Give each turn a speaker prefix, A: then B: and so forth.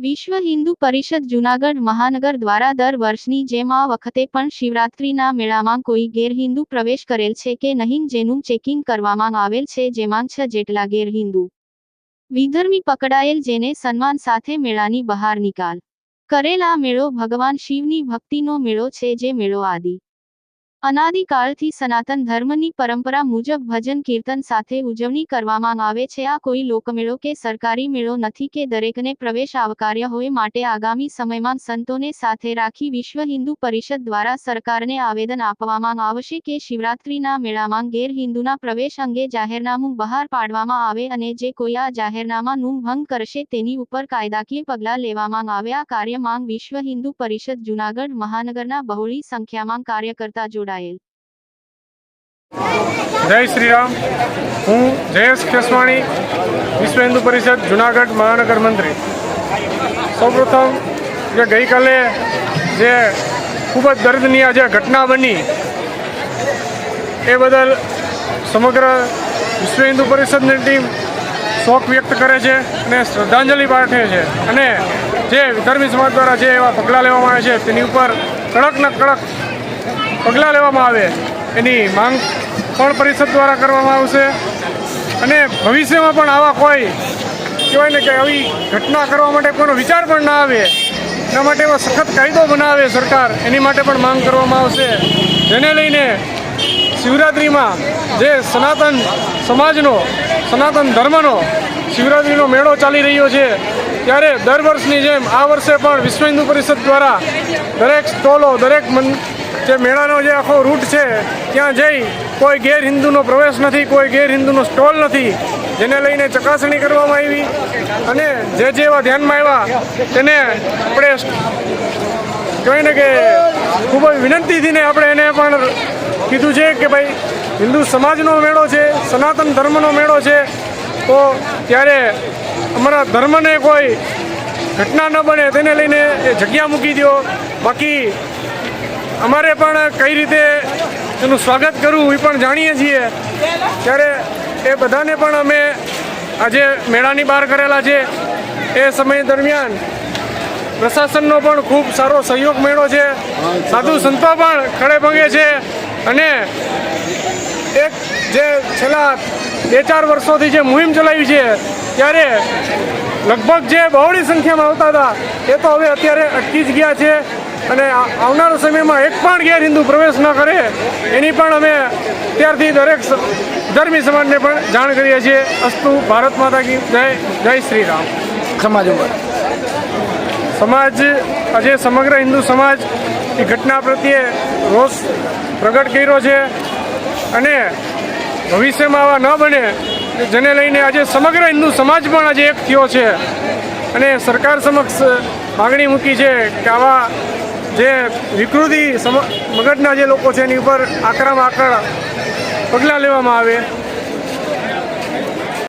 A: વિશ્વ હિન્દુ પરિષદ જૂનાગઢ મહાનગર દ્વારા દર વર્ષની જેમ આ વખતે પણ શિવરાત્રીના મેળામાં કોઈ ગેરહિન્દુ પ્રવેશ કરેલ છે કે નહીં જેનું ચેકિંગ કરવામાં આવેલ છે જેમાં છ જેટલા ગેરહિન્દુ. વિધર્મી પકડાયેલ જેને સન્માન સાથે મેળાની બહાર નિકાલ કરેલ મેળો ભગવાન શિવની ભક્તિનો મેળો છે જે મેળો આદિ અનાદિકાળથી સનાતન ધર્મની પરંપરા મુજબ ભજન કીર્તન સાથે ઉજવણી કરવામાં આવે છે. આ કોઈ લોકમેળો કે સરકારી મેળો નથી કે દરેકને પ્રવેશ આવકાર્ય હોય માટે આગામી સમયમાં સંતોને સાથે રાખી વિશ્વ હિન્દુ પરિષદ દ્વારા સરકારને આવેદન આપવામાં આવશે કે શિવરાત્રીના મેળામાં ગેરહિન્દુના પ્રવેશ અંગે જાહેરનામું બહાર પાડવામાં આવે અને જે કોઈ આ જાહેરનામાનું ભંગ કરશે તેની ઉપર કાયદાકીય પગલાં લેવામાં આવે. આ કાર્યમાં વિશ્વ હિન્દુ પરિષદ જૂનાગઢ મહાનગરના બહોળી સંખ્યામાં કાર્યકર્તા જોડાયેલ
B: જય શ્રી રામ હું જયેશ ખેસવાણી, વિશ્વ હિન્દુ પરિષદ, જુનાગઢ મહાનગર મંત્રી સૌપ્રથમ જે ગઈકાલે જે ખૂબ જ દર્દનીય જે ઘટના બની, એ બદલ સમગ્ર વિશ્વ હિન્દુ પરિષદની ટીમ શોક વ્યક્ત કરે છે અને શ્રદ્ધાંજલિ પાઠવે છે. અને જે વિધર્મી સમાજ દ્વારા જે એવા પગલાં લેવામાં આવે છે, તેની ઉપર કડકના કડક પગલાં લેવામાં આવે એની માંગ પણ પરિષદ દ્વારા કરવામાં આવશે. અને ભવિષ્યમાં પણ આવા કોઈ કહેવાય ને કે આવી ઘટના કરવા માટે કોઈનો વિચાર પણ ના આવે, એના માટે એવો સખત કાયદો બનાવે સરકાર, એની માટે પણ માંગ કરવામાં આવશે. જેને લઈને શિવરાત્રિમાં જે સનાતન સમાજનો, સનાતન ધર્મનો શિવરાત્રિનો મેળો ચાલી રહ્યો છે, ત્યારે દર વર્ષની જેમ આ વર્ષે પણ વિશ્વ હિન્દુ પરિષદ દ્વારા દરેક સ્ટોલો, દરેક મન જે મેળાનો જે આખો રૂટ છે, ત્યાં જઈ કોઈ ગેર હિન્દુનો પ્રવેશ નથી, કોઈ ગેર હિન્દુનો સ્ટોલ નથી, જેને લઈને ચકાસણી કરવામાં આવી અને જે જે એવા ધ્યાનમાં આવ્યા, તેને આપણે કહીએ ને કે ખૂબ જ વિનંતીથી ને આપણે એને પણ કીધું છે કે ભાઈ, હિન્દુ સમાજનો મેળો છે, સનાતન ધર્મનો મેળો છે, તો ત્યારે અમારા ધર્મને કોઈ ઘટના ન બને, તેને લઈને એ જગ્યા મૂકી દો બાકી અમારે પણ કઈ રીતે એનું સ્વાગત કરવું એ પણ જાણીએ છીએ. ત્યારે એ બધાને પણ અમે આજે મેળાની બહાર કરેલા છે. એ સમય દરમિયાન પ્રશાસનનો પણ ખૂબ સારો સહયોગ મળ્યો છે. સાધુ સંતો પણ ખડે ભંગે છે. અને એક જે છેલ્લા બે ચાર વર્ષોથી જે મુહિમ ચલાવી છે, ત્યારે લગભગ જે બહોળી સંખ્યામાં આવતા હતા, એ તો હવે અત્યારે અટકી જ ગયા છે. અને આવનારા સમયમાં એક પણ ગેર હિન્દુ પ્રવેશ ન કરે એની પણ અમે ત્યારથી દરેક ધર્મી સમાજને પણ જાણ કરીએ છીએ. અસ્તુ ભારત માતા કી જય જય શ્રી રામ.
C: સમાજ ઉપર.
B: સમાજ આજે સમગ્ર હિન્દુ સમાજ એ ઘટના પ્રત્યે રોષ પ્રગટ કર્યો છે અને ભવિષ્યમાં આવા ન બને જેને લઈને આજે સમગ્ર હિન્દુ સમાજ પણ આજે એક થયો છે. અને સરકાર સમક્ષ માગણી મૂકી છે કે આવા જે વિકૃતિ મગજના જે લોકો છે એની ઉપર આકરામાં આકરા પગલાં લેવામાં આવે.